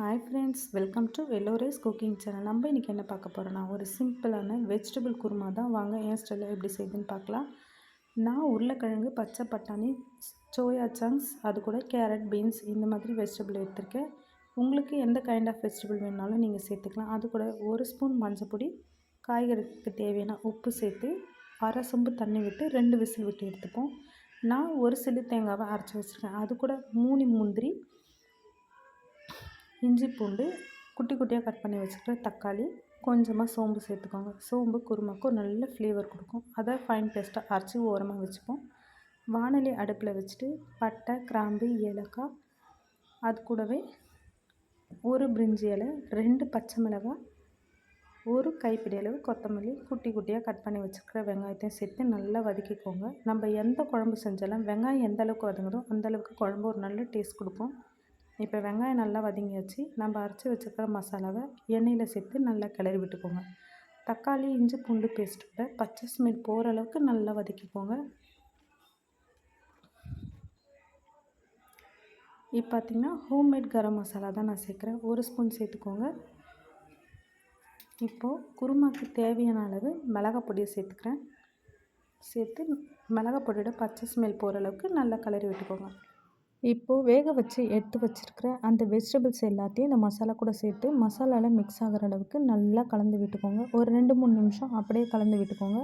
Hi friends welcome to Vellore's cooking channel நம்ம இன்றைக்கி என்ன பார்க்க போகிறோன்னா ஒரு சிம்பிளான வெஜிடபிள் குருமா தான். வாங்க என் ஸ்டைலில் எப்படி செய்யுதுன்னு பார்க்கலாம். நான் உருளைக்கிழங்கு பச்சை பட்டாணி சோயா சங்க்ஸ் அது கூட கேரட் பீன்ஸ் இந்த மாதிரி வெஜிடபிள் எடுத்திருக்கேன். உங்களுக்கு எந்த கைண்ட் ஆஃப் வெஜிடபிள் வேணாலும் நீங்கள் சேர்த்துக்கலாம். அது கூட ஒரு ஸ்பூன் மஞ்சப்பொடி காய்கறிக்கு தேவையான உப்பு சேர்த்து அரை சொம்பு தண்ணி விட்டு ரெண்டு விசில் விட்டு எடுத்துப்போம். நான் ஒரு சில தேங்காவை அரைச்சி வச்சுருக்கேன். அது கூட மூணு முந்திரி இஞ்சி பூண்டு குட்டி குட்டியாக கட் பண்ணி வச்சுக்கிற தக்காளி கொஞ்சமாக சோம்பு சேர்த்துக்கோங்க. சோம்பு குருமாக்கு ஒரு நல்ல ஃப்ளேவர் கொடுக்கும். அதை ஃபைன் பேஸ்ட்டாக அரைச்சி ஓரமாக வச்சுப்போம். வானொலி அடுப்பில் வச்சுட்டு பட்டை கிராம்பு ஏலக்காய் அது கூடவே ஒரு பிரிஞ்சி இலை ரெண்டு பச்சை மிளகாய் ஒரு கைப்பிடி அளவு கொத்தமல்லி குட்டி குட்டியாக கட் பண்ணி வச்சுருக்கிற வெங்காயத்தையும் சேர்த்து நல்லா வதக்கிக்கோங்க. நம்ம எந்த குழம்பு செஞ்சாலும் வெங்காயம் எந்த அளவுக்கு வதங்குதோ அந்தளவுக்கு குழம்பு ஒரு நல்ல டேஸ்ட் கொடுக்கும். இப்போ வெங்காயம் நல்லா வதங்கியாச்சு. நம்ம அரைச்சி வச்சுக்கிற மசாலாவை எண்ணெயில் சேர்த்து நல்லா கிளறி விட்டுக்கோங்க. தக்காளி இஞ்சி பூண்டு பேஸ்ட்டோட பச்சை ஸ்மெல் போகிற அளவுக்கு நல்லா வதக்கிக்கோங்க. இப்போ பார்த்திங்கன்னா ஹோம்மேட் கரம் மசாலா தான் நான் சேர்க்குறேன். ஒரு ஸ்பூன் சேர்த்துக்கோங்க. இப்போது குருமாக்கு தேவையான அளவு மிளகாய் பொடியை சேர்த்துக்கிறேன். சேர்த்து மிளகாய் பொடியோட பச்சை ஸ்மெல் போகிற அளவுக்கு நல்லா கலரி விட்டுக்கோங்க. இப்போது வேக வச்சு எடுத்து வச்சுருக்கிற அந்த வெஜிடபிள்ஸ் எல்லாத்தையும் இந்த மசாலா கூட சேர்த்து மசாலாவில் மிக்ஸ் ஆகிற அளவுக்கு நல்லா கலந்து விட்டுக்கோங்க. ஒரு ரெண்டு மூணு நிமிஷம் அப்படியே கலந்து விட்டுக்கோங்க.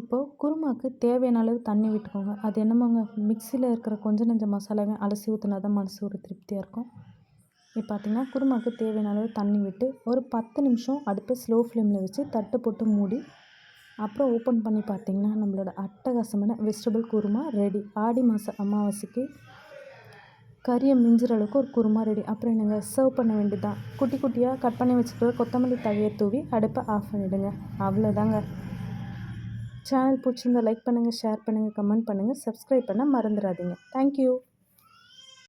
இப்போது குருமாவுக்கு தேவையான அளவு தண்ணி விட்டுக்கோங்க. அது என்னமோங்க? மிக்சியில் இருக்கிற கொஞ்சம் நஞ்ச மசாலாவே அலசி ஊற்றினா தான் மனசு ஒரு திருப்தியாக இருக்கும். இப்போ பார்த்திங்கன்னா குருமாவுக்கு தேவையான அளவு தண்ணி விட்டு ஒரு பத்து நிமிஷம் அடுப்பை ஸ்லோ ஃப்ளேமில் வச்சு தட்டு போட்டு மூடி அப்புறம் ஓப்பன் பண்ணி பார்த்திங்கன்னா நம்மளோட அட்டகாசமான வெஜிடபிள் குருமா ரெடி ஆடி மாத அமாவாசைக்கு கறியை மிஞ்சுற அளவுக்கு ஒரு குருமா ரெடி அப்புறம் என்னங்க சர்வ் பண்ண வேண்டியதான் குட்டி குட்டியாக கட் பண்ணி வச்சுக்கிற கொத்தமல்லி தழையை தூவி அடுப்பை ஆஃப் பண்ணிவிடுங்க அவ்வளோதாங்க சேனல் பிடிச்சிருந்தா லைக் பண்ணுங்கள் ஷேர் பண்ணுங்கள் கமெண்ட் பண்ணுங்கள் சப்ஸ்கிரைப் பண்ண மறந்துடாதீங்க. தேங்க்யூ